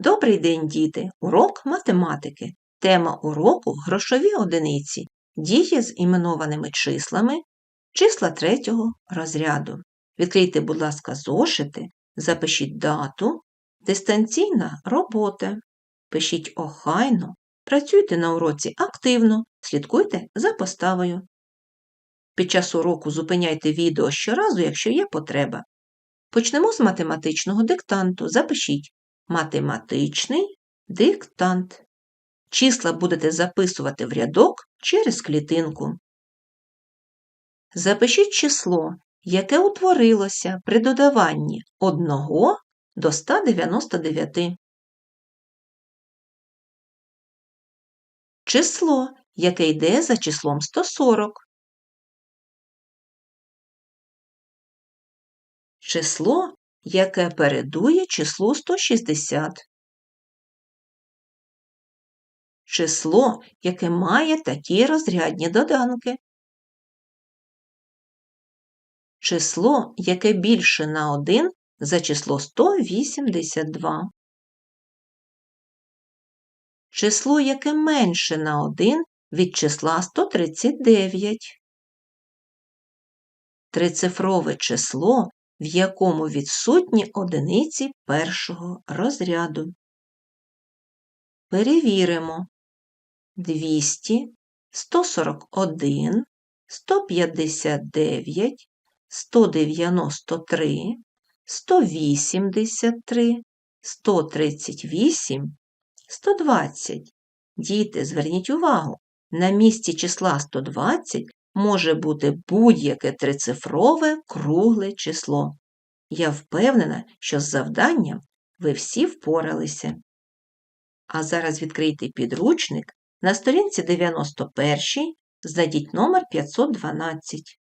Добрий день, діти! Урок математики. Тема уроку грошові одиниці. Дії з іменованими числами, числа третього розряду. Відкрийте, будь ласка, зошити, запишіть дату, дистанційна робота. Пишіть охайно, працюйте на уроці активно, слідкуйте за поставою. Під час уроку зупиняйте відео щоразу, якщо є потреба. Почнемо з математичного диктанту. Запишіть математичний диктант. Числа будете записувати в рядок через клітинку. Запишіть число, яке утворилося при додаванні 1 до 199. Число, яке йде за числом 140. Число, яке передує числу 160. Число, яке має такі розрядні доданки. Число, яке більше на 1 за число 182. Число, яке менше на 1 від числа 139. Трицифрове число, в якому відсутні одиниці першого розряду. Перевіримо 200, 141, 159, 193, 183, 138, 120. Діти, зверніть увагу, на місці числа 120 може бути будь-яке трицифрове кругле число. Я впевнена, що з завданням ви всі впоралися. А зараз відкрийте підручник на сторінці 91 знайдіть номер 512.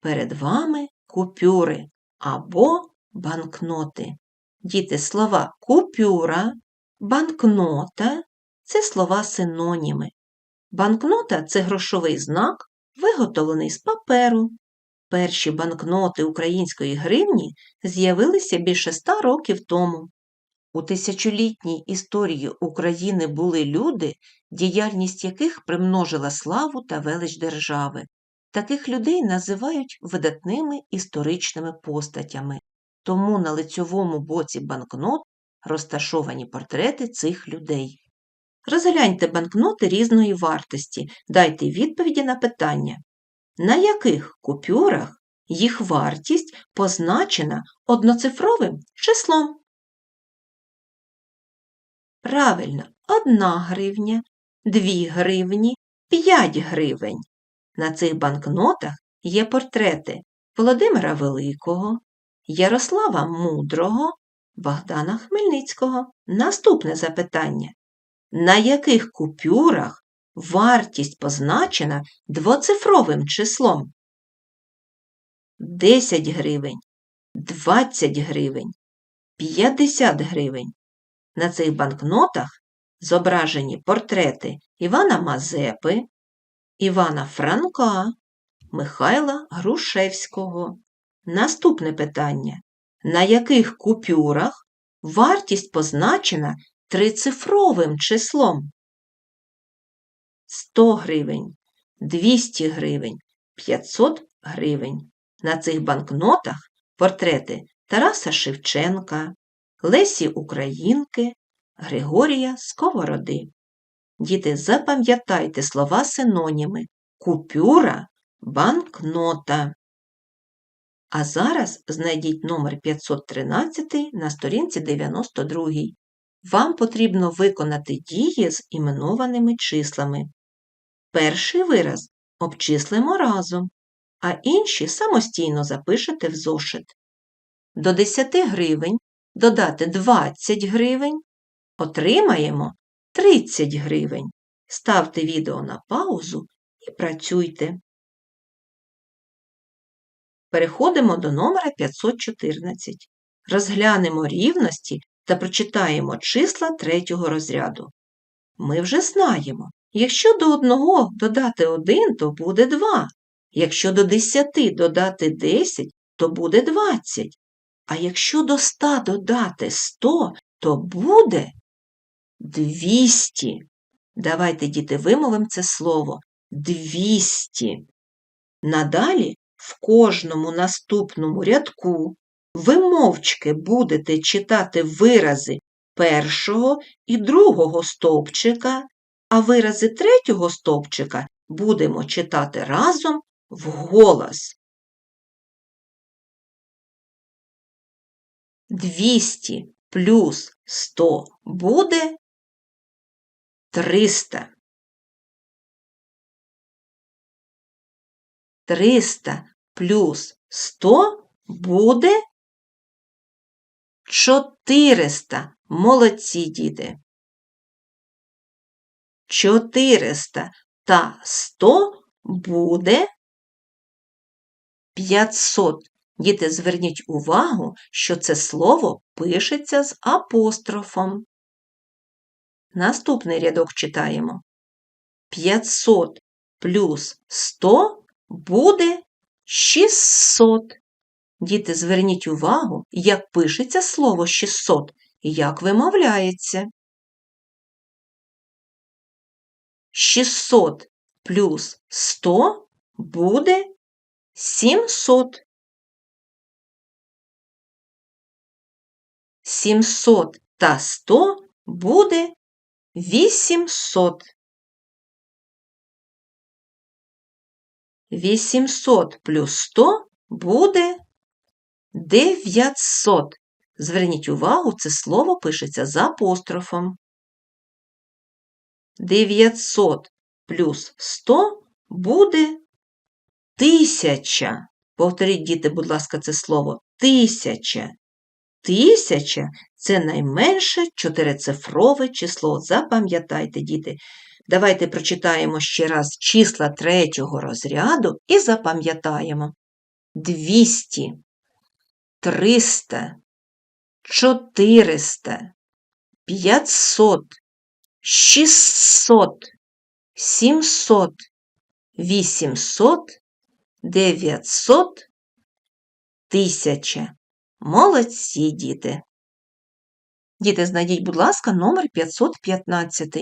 Перед вами купюри або банкноти. Діти слова купюра, банкнота це слова синоніми. Банкнота це грошовий знак, виготовлений з паперу. Перші банкноти української гривні з'явилися більше ста років тому. У тисячолітній історії України були люди, діяльність яких примножила славу та велич держави. Таких людей називають видатними історичними постатями, тому на лицьовому боці банкнот розташовані портрети цих людей. Розгляньте банкноти різної вартості, дайте відповіді на питання, на яких купюрах їх вартість позначена одноцифровим числом. Правильно, 1 гривня, 2 гривні, 5 гривень. На цих банкнотах є портрети Володимира Великого, Ярослава Мудрого, Богдана Хмельницького. Наступне запитання. На яких купюрах вартість позначена двоцифровим числом? 10 гривень, 20 гривень, 50 гривень. На цих банкнотах зображені портрети Івана Мазепи, Івана Франка, Михайла Грушевського. Наступне питання. На яких купюрах вартість позначена трицифровим числом? 100 гривень, 200 гривень, 500 гривень. На цих банкнотах портрети Тараса Шевченка, Лесі Українки, Григорія Сковороди. Діти, запам'ятайте слова синоніми купюра, банкнота. А зараз знайдіть номер 513 на сторінці 92. Вам потрібно виконати дії з іменованими числами. Перший вираз обчислимо разом, а інші самостійно запишете в зошит. До 10 гривень додати 20 гривень, отримаємо 30 гривень. Ставте відео на паузу і працюйте. Переходимо до номера 514. Розглянемо рівності та прочитаємо числа третього розряду. Ми вже знаємо, якщо до 1 додати 1, то буде 2. Якщо до 10 додати 10, то буде 20. А якщо до 100 додати 100, то буде 200. Давайте, діти, вимовимо це слово 200. Надалі в кожному наступному рядку ви мовчки будете читати вирази першого і другого стовпчика, а вирази третього стовпчика будемо читати разом вголос. 200 плюс 100 буде 300. 300 плюс 100 буде 400. Молодці діти. 400 та 100 буде 500. Діти, зверніть увагу, що це слово пишеться з апострофом. Наступний рядок читаємо. 500 плюс 100 буде 600. Діти, зверніть увагу, як пишеться слово 600 і як вимовляється. 600 плюс 100 буде 700. 700 та 100 буде 800. 800 плюс 100 буде 900. Зверніть увагу, це слово пишеться з апострофом. 900 плюс 100 буде 1000. Повторіть, діти, будь ласка, це слово тисяча. Тисяча це найменше чотирицифрове число. Запам'ятайте, діти. Давайте прочитаємо ще раз числа третього розряду і запам'ятаємо. 200, 300, 400, 500, 600, 700, 800, 900, 1000. Молодці діти. Діти, знайдіть, будь ласка, номер 515.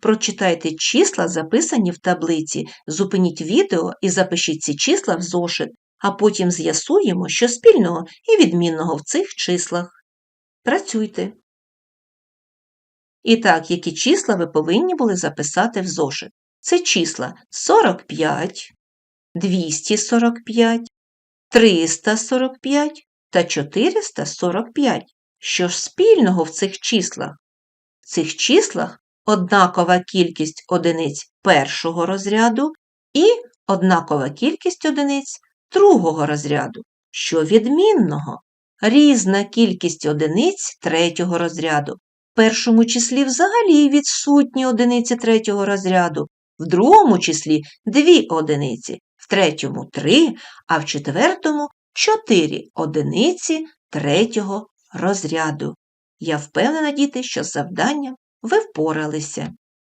Прочитайте числа, записані в таблиці, зупиніть відео і запишіть ці числа в зошит, а потім з'ясуємо, що спільного і відмінного в цих числах. Працюйте. І так, які числа ви повинні були записати в зошит? Це числа 45, 245, 345 та 445. Що ж спільного в цих числах? В цих числах однакова кількість одиниць першого розряду і однакова кількість одиниць другого розряду. Що відмінного? Різна кількість одиниць третього розряду. В першому числі взагалі відсутні одиниці третього розряду, в другому числі дві одиниці, в третьому три, а в четвертому чотири одиниці третього розряду. Я впевнена, діти, що з завданням ви впоралися.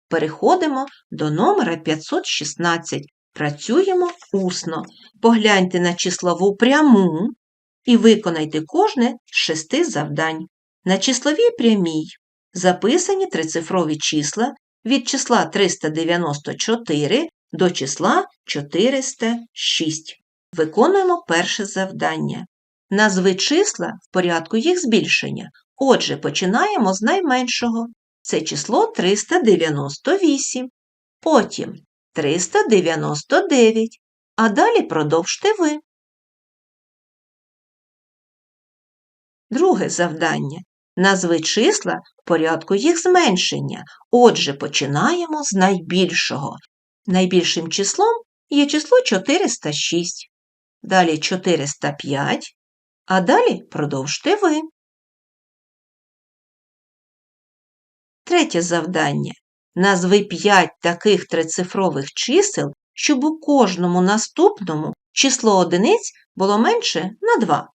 Переходимо до номера 516. Працюємо усно. Погляньте на числову пряму і виконайте кожне з шести завдань. На числовій прямій записані трицифрові числа від числа 394 до числа 406. Виконуємо перше завдання. Назви числа в порядку їх збільшення. Отже, починаємо з найменшого. Це число 398. Потім 399. А далі продовжте ви. Друге завдання. Назви числа в порядку їх зменшення. Отже, починаємо з найбільшого. Найбільшим числом є число 406. Далі 405. А далі продовжте ви. Третє завдання. Назви 5 таких трицифрових чисел, щоб у кожному наступному число одиниць було менше на 2.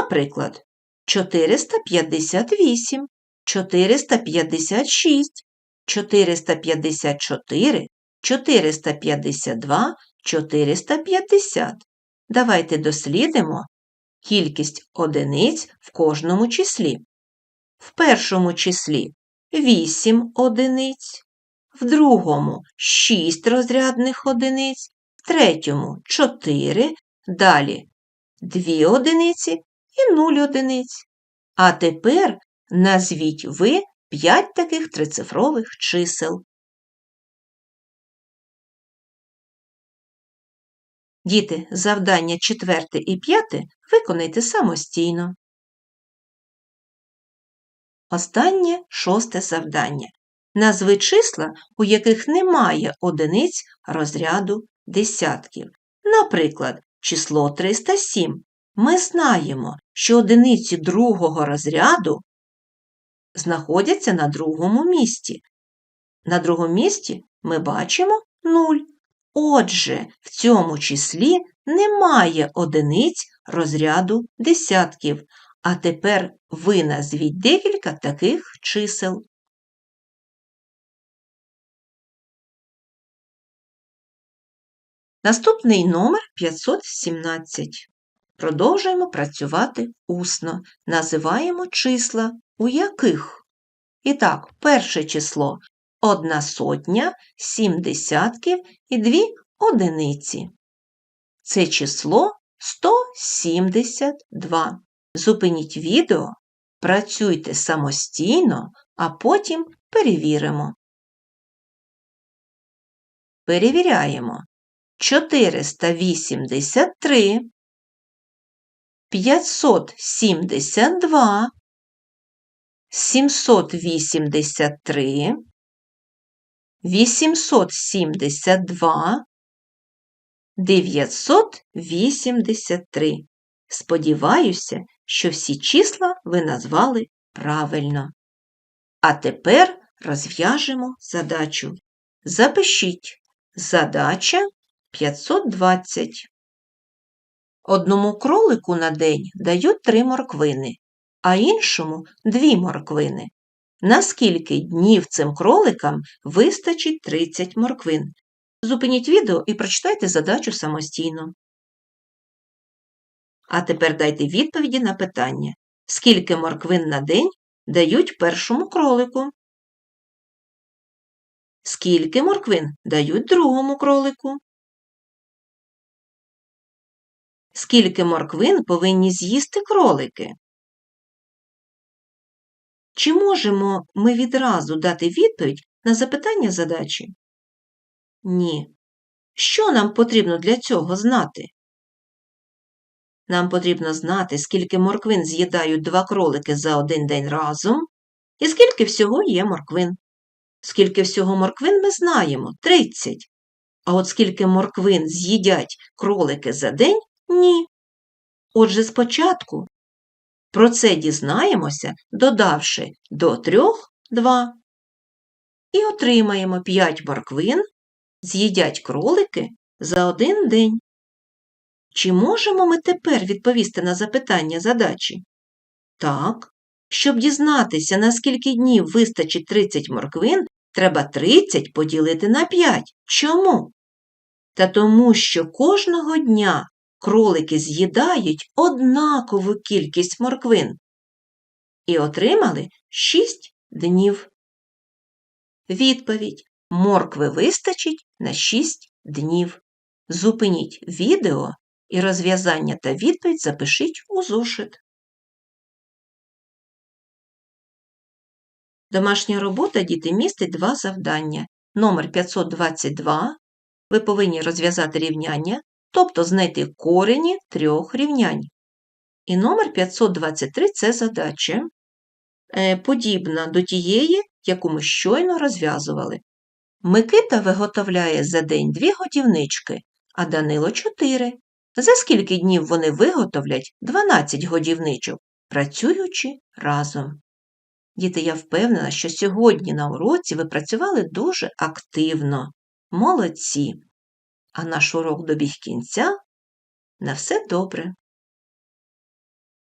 Наприклад, 458, 456, 454, 452, 450. Давайте дослідимо кількість одиниць в кожному числі. в першому числі 8 одиниць, в другому 6 розрядних одиниць, в третьому 4, далі 2 одиниці і 0 одиниць. А тепер назвіть ви 5 таких трицифрових чисел. Діти, завдання четверте і п'яте виконайте самостійно. Останнє шосте завдання. Назви числа, у яких немає одиниць розряду десятків. Наприклад, число 307. Ми знаємо, що одиниці другого розряду знаходяться на другому місці. На другому місці ми бачимо 0. Отже, в цьому числі немає одиниць розряду десятків. А тепер ви назвіть декілька таких чисел. Наступний номер 517. Продовжуємо працювати усно. Називаємо числа, у яких. І так, перше число одна сотня, сім десятків і дві одиниці. Це число 172. Зупиніть відео, працюйте самостійно, а потім перевіримо. Перевіряємо. 483, 572, 783, 872, 983. Сподіваюся, що всі числа ви назвали правильно. А тепер розв'яжемо задачу. Запишіть задача 520. Одному кролику на день дають три морквини, а іншому дві морквини. На скільки днів цим кроликам вистачить 30 морквин? Зупиніть відео і прочитайте задачу самостійно. А тепер дайте відповіді на питання. Скільки морквин на день дають першому кролику? Скільки морквин дають другому кролику? Скільки морквин повинні з'їсти кролики? Чи можемо ми відразу дати відповідь на запитання задачі? Ні. Що нам потрібно для цього знати? Нам потрібно знати, скільки морквин з'їдають два кролики за один день разом, і скільки всього є морквин. Скільки всього морквин ми знаємо 30. А от скільки морквин з'їдять кролики за день ні. Отже, спочатку про це дізнаємося, додавши до трьох два. І отримаємо 5 морквин, з'їдять кролики за один день. Чи можемо ми тепер відповісти на запитання задачі? Так. Щоб дізнатися, на скільки днів вистачить 30 морквин, треба 30 поділити на 5. Чому? Та тому, що кожного дня кролики з'їдають однакову кількість морквин і отримали 6 днів. Відповідь моркви вистачить на 6 днів. Зупиніть відео і розв'язання та відповідь запишіть у зошит. Домашня робота діти містить два завдання. Номер 522. Ви повинні розв'язати рівняння, тобто знайти корені трьох рівнянь. І номер 523 це задача, е, подібна до тієї, яку ми щойно розв'язували. Микита виготовляє за день дві годівнички, а Данило чотири. За скільки днів вони виготовлять 12 годівничок, працюючи разом. Діти, я впевнена, що сьогодні на уроці ви працювали дуже активно. Молодці! А наш урок добіг кінця. На все добре!